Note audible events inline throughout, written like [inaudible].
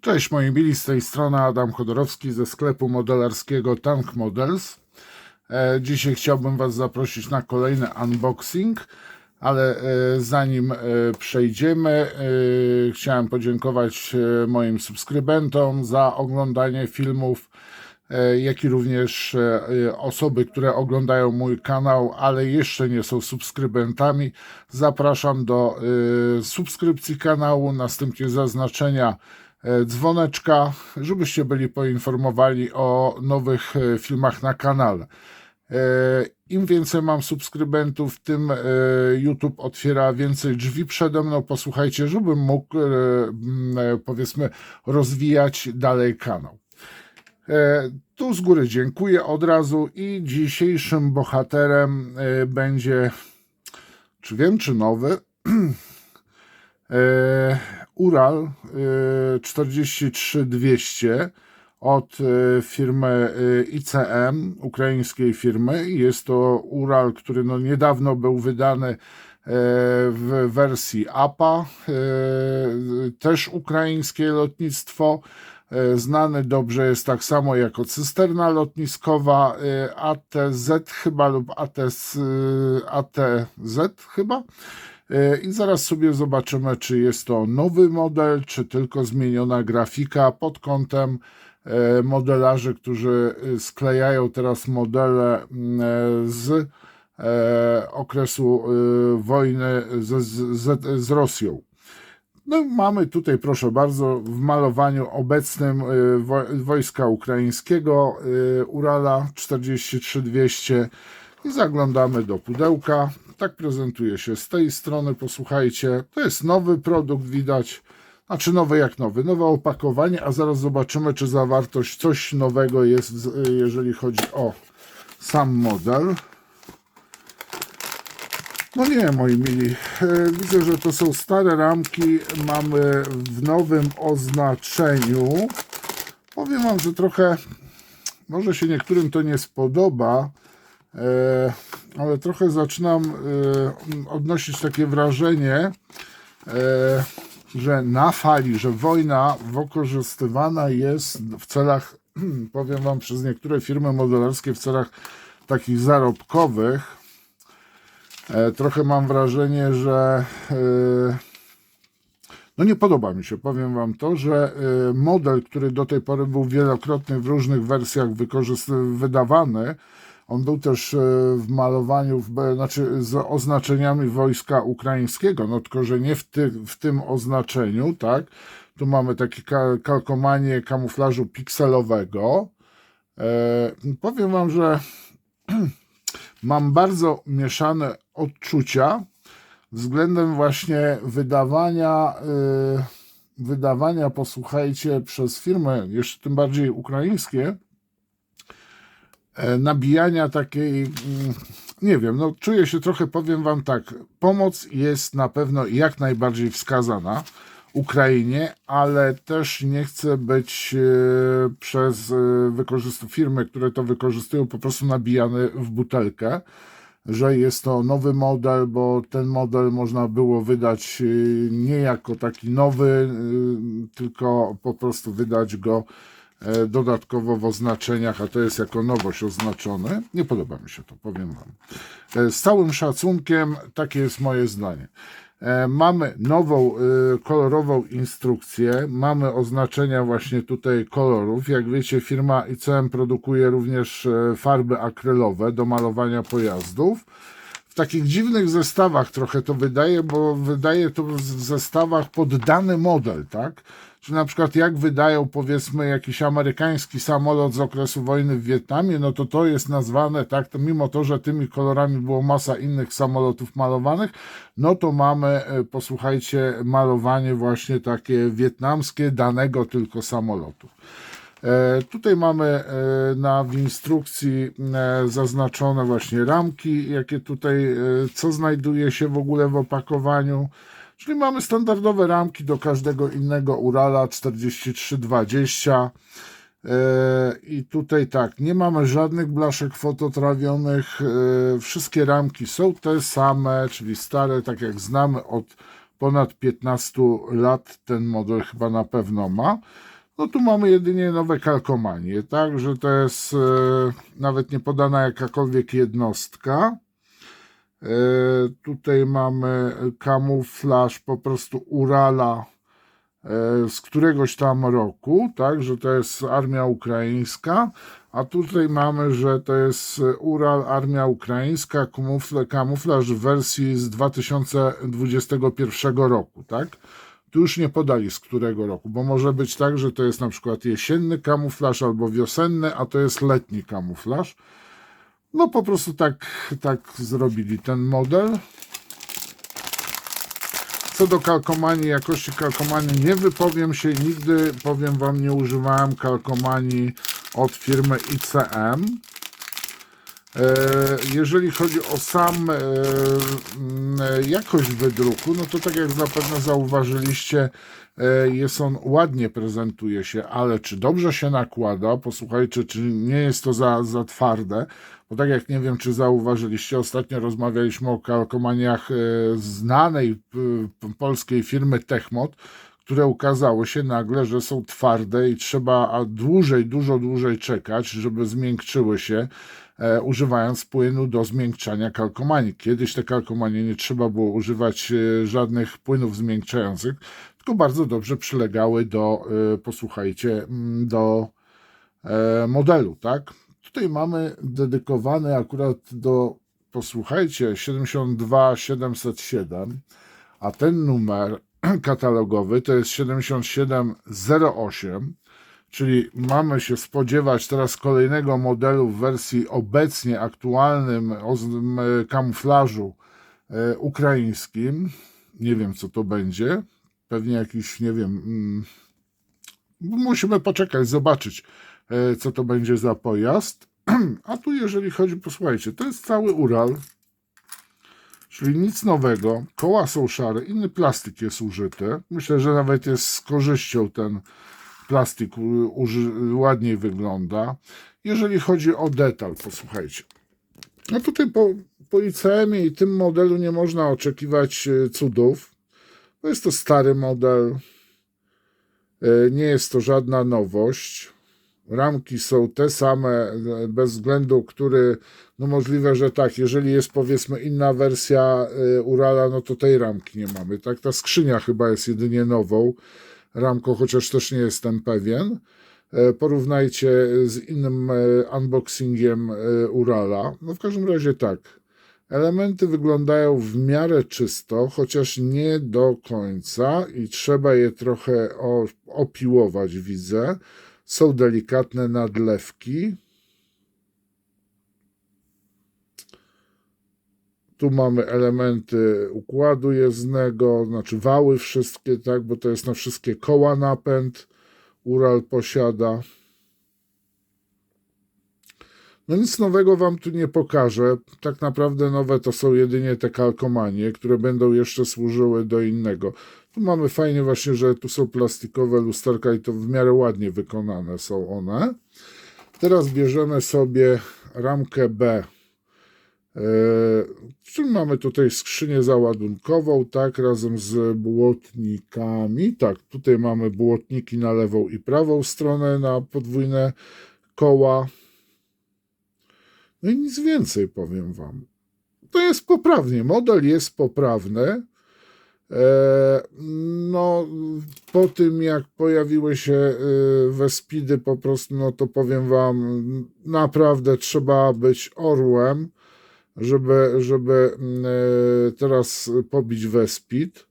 Cześć moi mili, z tej strony Adam Chodorowski ze sklepu modelarskiego Tank Models. E, Dzisiaj chciałbym Was zaprosić na kolejny unboxing, ale e, zanim e, przejdziemy, chciałem podziękować moim subskrybentom za oglądanie filmów, jak i również osoby, które oglądają mój kanał, ale jeszcze nie są subskrybentami. Zapraszam do subskrypcji kanału, następnie zaznaczenia dzwoneczka, żebyście byli poinformowani o nowych e, filmach na kanale. E, Im więcej mam subskrybentów, tym e, YouTube otwiera więcej drzwi przede mną. Posłuchajcie, żebym mógł, e, e, powiedzmy, rozwijać dalej kanał. E, Tu z góry dziękuję od razu i dzisiejszym bohaterem e, będzie, czy wiem, czy nowy, [clears throat] e, Ural e, 43200 od e, firmy e, ICM, ukraińskiej firmy. Jest to Ural, który no niedawno był wydany e, w wersji APA, e, też ukraińskie lotnictwo. E, Znany dobrze jest tak samo jako cysterna lotniskowa e, ATZ chyba lub ATS, e, ATZ chyba. E, I zaraz sobie zobaczymy, czy jest to nowy model, czy tylko zmieniona grafika pod kątem e, modelarzy, którzy e, sklejają teraz modele m, e, z okresu wojny z, z, z, Rosją. No, mamy tutaj, proszę bardzo, w malowaniu obecnym wo- wojska ukraińskiego Urala 43200 i zaglądamy do pudełka. Tak prezentuje się z tej strony, posłuchajcie. To jest nowy produkt, widać. Znaczy nowy jak nowy, nowe opakowanie, a zaraz zobaczymy, czy zawartość coś nowego jest, jeżeli chodzi o sam model. No nie, moi mili. E, Widzę, że to są stare ramki. Mamy w nowym oznaczeniu. Powiem Wam, że trochę może się niektórym to nie spodoba, e, ale trochę zaczynam e, odnosić takie wrażenie, e, że na fali, że wojna wykorzystywana jest w celach, [clears throat] powiem Wam, przez niektóre firmy modelarskie w celach takich zarobkowych. E, Trochę mam wrażenie, że no nie podoba mi się, powiem Wam to, że model, który do tej pory był wielokrotnie w różnych wersjach wykorzyst- wydawany, on był też e, w malowaniu, be- znaczy z oznaczeniami wojska ukraińskiego, no tylko, że nie w, ty, w tym oznaczeniu, tak? Tu mamy takie ka- kalkomanie kamuflażu pikselowego. E, powiem Wam, że [clears throat] mam bardzo mieszane odczucia względem właśnie wydawania, wydawania, posłuchajcie, przez firmy, jeszcze tym bardziej ukraińskie, e, nabijania takiej, mm, nie wiem, no czuję się trochę, powiem wam tak, pomoc jest na pewno jak najbardziej wskazana Ukrainie, ale też nie chcę być e, przez e, firmy, które to wykorzystują, po prostu nabijany w butelkę że jest to nowy model, bo ten model można było wydać nie jako taki nowy, tylko po prostu wydać go e, dodatkowo w oznaczeniach, a to jest jako nowość oznaczone. Nie podoba mi się to, powiem Wam. E, Z całym szacunkiem, takie jest moje zdanie. E, Mamy nową kolorową instrukcję, mamy oznaczenia właśnie tutaj kolorów. Jak wiecie, firma ICM produkuje również e, farby akrylowe do malowania pojazdów. W takich dziwnych zestawach trochę to wydaje, bo wydaje to w zestawach pod dany model, tak? Czy na przykład jak wydają powiedzmy jakiś amerykański samolot z okresu wojny w Wietnamie, no to to jest nazwane tak, to mimo to, że tymi kolorami było masa innych samolotów malowanych, no to mamy, e, posłuchajcie, malowanie właśnie takie wietnamskie danego tylko samolotu. E, Tutaj mamy e, na w instrukcji zaznaczone właśnie ramki, jakie tutaj, co znajduje się w ogóle w opakowaniu. Czyli mamy standardowe ramki do każdego innego Urala 4320. E, I tutaj tak, nie mamy żadnych blaszek fototrawionych. e, Wszystkie ramki są te same, czyli stare, tak jak znamy od ponad 15 lat ten model chyba na pewno ma. No tu mamy jedynie nowe kalkomanie, tak, że to jest e, nawet nie podana jakakolwiek jednostka. E, tutaj mamy kamuflaż po prostu Urala e, z któregoś tam roku, tak, że to jest armia ukraińska, a tutaj mamy, że to jest Ural, armia ukraińska, kamufla, kamuflaż w wersji z 2021 roku, tak. Tu już nie podali z którego roku, bo może być tak, że to jest na przykład jesienny kamuflaż albo wiosenny, a to jest letni kamuflaż. No po prostu tak, tak zrobili ten model. Co do kalkomanii, jakości kalkomanii nie wypowiem się nigdy, powiem Wam, nie używałem kalkomanii od firmy ICM. E, Jeżeli chodzi o sam e, mm, jakość wydruku, no to tak jak zapewne zauważyliście, e, jest on ładnie prezentuje się, ale czy dobrze się nakłada? Posłuchajcie, czy nie jest to za, za twarde? Bo tak jak nie wiem, czy zauważyliście, ostatnio rozmawialiśmy o kalkomaniach e, znanej polskiej firmy Techmod, które ukazało się nagle, że są twarde i trzeba dłużej, dużo dłużej czekać, żeby zmiękczyły się, e, używając płynu do zmiękczania kalkomanii. Kiedyś te kalkomanie nie trzeba było używać e, żadnych płynów zmiękczających, tylko bardzo dobrze przylegały do, e, posłuchajcie, do e, modelu, tak? Tutaj mamy dedykowany akurat do, posłuchajcie, 72707, a ten numer [clears throat] katalogowy to jest 7708, czyli mamy się spodziewać teraz kolejnego modelu w wersji obecnie aktualnym o kamuflażu e, ukraińskim. Nie wiem, co to będzie. Pewnie jakiś, nie wiem, mm, musimy poczekać, zobaczyć, e, co to będzie za pojazd. [clears throat] A tu, jeżeli chodzi, posłuchajcie, to jest cały Ural, czyli nic nowego. Koła są szare, inny plastik jest użyty. Myślę, że nawet jest z korzyścią ten plastik ładniej wygląda. Jeżeli chodzi o detal, posłuchajcie. No tutaj po, po ICM-ie i tym modelu nie można oczekiwać e, cudów. To jest to stary model. E, Nie jest to żadna nowość. Ramki są te same, bez względu, który, no możliwe, że tak, jeżeli jest powiedzmy inna wersja e, Urala, no to tej ramki nie mamy. Tak, ta skrzynia chyba jest jedynie nową ramką, chociaż też nie jestem pewien. E, Porównajcie z innym e, unboxingiem e, Urala. No w każdym razie tak. Elementy wyglądają w miarę czysto, chociaż nie do końca i trzeba je trochę opiłować, widzę. Są delikatne nadlewki. Tu mamy elementy układu jezdnego, znaczy wały wszystkie, tak, bo to jest na wszystkie koła napęd. Ural posiada. No nic nowego wam tu nie pokażę. Tak naprawdę nowe to są jedynie te kalkomanie, które będą jeszcze służyły do innego. Tu mamy fajnie właśnie, że tu są plastikowe lusterka i to w miarę ładnie wykonane są one. Teraz bierzemy sobie ramkę B. Yy, Czyli mamy tutaj skrzynię załadunkową, tak, razem z błotnikami. Tak, tutaj mamy błotniki na lewą i prawą stronę na podwójne koła. No i nic więcej powiem Wam. To jest poprawnie. Model jest poprawny. E, No, po tym jak pojawiły się e, Wespidy, po prostu, no to powiem Wam, naprawdę trzeba być orłem, żeby, żeby e, teraz pobić Wespid.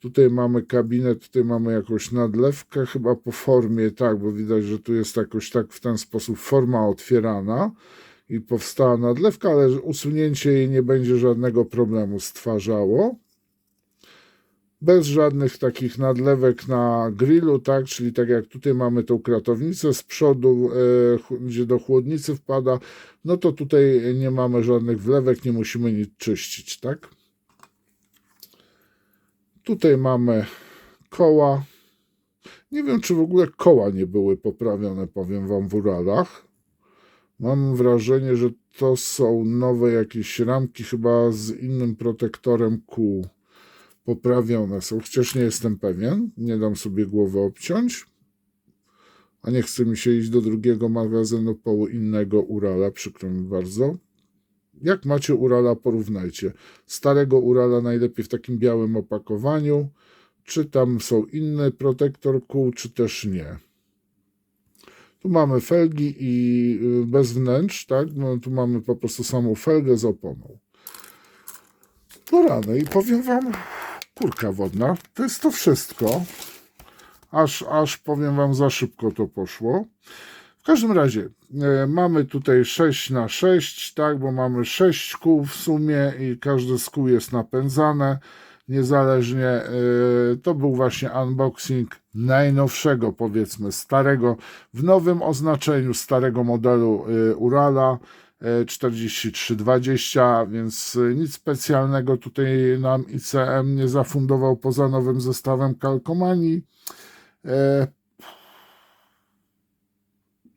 Tutaj mamy kabinę, tutaj mamy jakąś nadlewkę, chyba po formie, tak, bo widać, że tu jest jakoś tak w ten sposób forma otwierana i powstała nadlewka, ale usunięcie jej nie będzie żadnego problemu stwarzało. Bez żadnych takich nadlewek na grillu, tak, czyli tak jak tutaj mamy tą kratownicę z przodu, e, gdzie do chłodnicy wpada, no to tutaj nie mamy żadnych wlewek, nie musimy nic czyścić, tak. Tutaj mamy koła. Nie wiem, czy w ogóle koła nie były poprawione, powiem Wam, w Uralach. Mam wrażenie, że to są nowe jakieś ramki, chyba z innym protektorem kół. poprawione są, chociaż nie jestem pewien, nie dam sobie głowy obciąć, a nie chce mi się iść do drugiego magazynu po innego Urala, przykro mi bardzo. Jak macie Urala, porównajcie. Starego Urala najlepiej w takim białym opakowaniu, czy tam są inne protektor kół, czy też nie. Tu mamy felgi i y, bez wnętrz, tak? No, tu mamy po prostu samą felgę z oponą. No rany i powiem wam, kurka wodna, to jest to wszystko. Aż, aż powiem wam, za szybko to poszło. W każdym razie e, mamy tutaj 6 na 6 tak, bo mamy 6 kół w sumie i każde z kół jest napędzane niezależnie. e, To był właśnie unboxing najnowszego, powiedzmy, starego, w nowym oznaczeniu starego modelu e, Urala. e, 4320, więc e, nic specjalnego tutaj nam ICM nie zafundował poza nowym zestawem kalkomanii.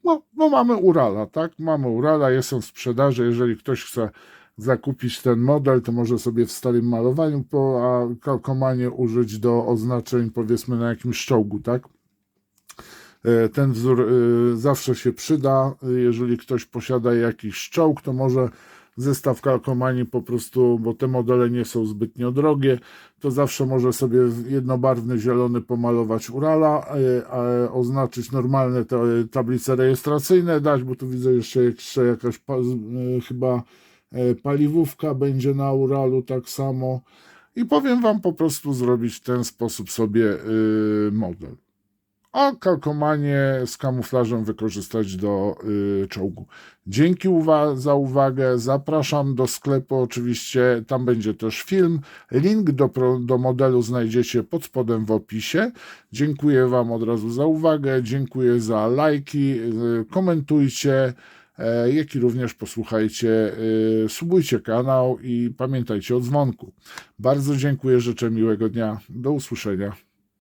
No, no mamy Urala, tak? Mamy Urala, jest on w sprzedaży. Jeżeli ktoś chce zakupić ten model, to może sobie w starym malowaniu po a kalkomanie użyć do oznaczeń, powiedzmy, na jakimś czołgu, tak? E, Ten wzór e, zawsze się przyda. Jeżeli ktoś posiada jakiś czołg, to może zestaw kalkomanii po prostu, bo te modele nie są zbytnio drogie, to zawsze może sobie jednobarwny zielony pomalować Urala, e, oznaczyć normalne te tablice rejestracyjne, dać, bo tu widzę jeszcze, jeszcze jakaś chyba paliwowka będzie na Uralu tak samo. I powiem Wam po prostu zrobić w ten sposób sobie y, model a kalkomanie z kamuflażem wykorzystać do y, czołgu. Dzięki za uwagę. Zapraszam do sklepu. Oczywiście tam będzie też film. Link do, do modelu znajdziecie pod spodem w opisie. Dziękuję Wam od razu za uwagę. Dziękuję za lajki. y, Komentujcie. E, Jak i również posłuchajcie, y, subujcie kanał i pamiętajcie o dzwonku. Bardzo dziękuję, życzę miłego dnia. Do usłyszenia.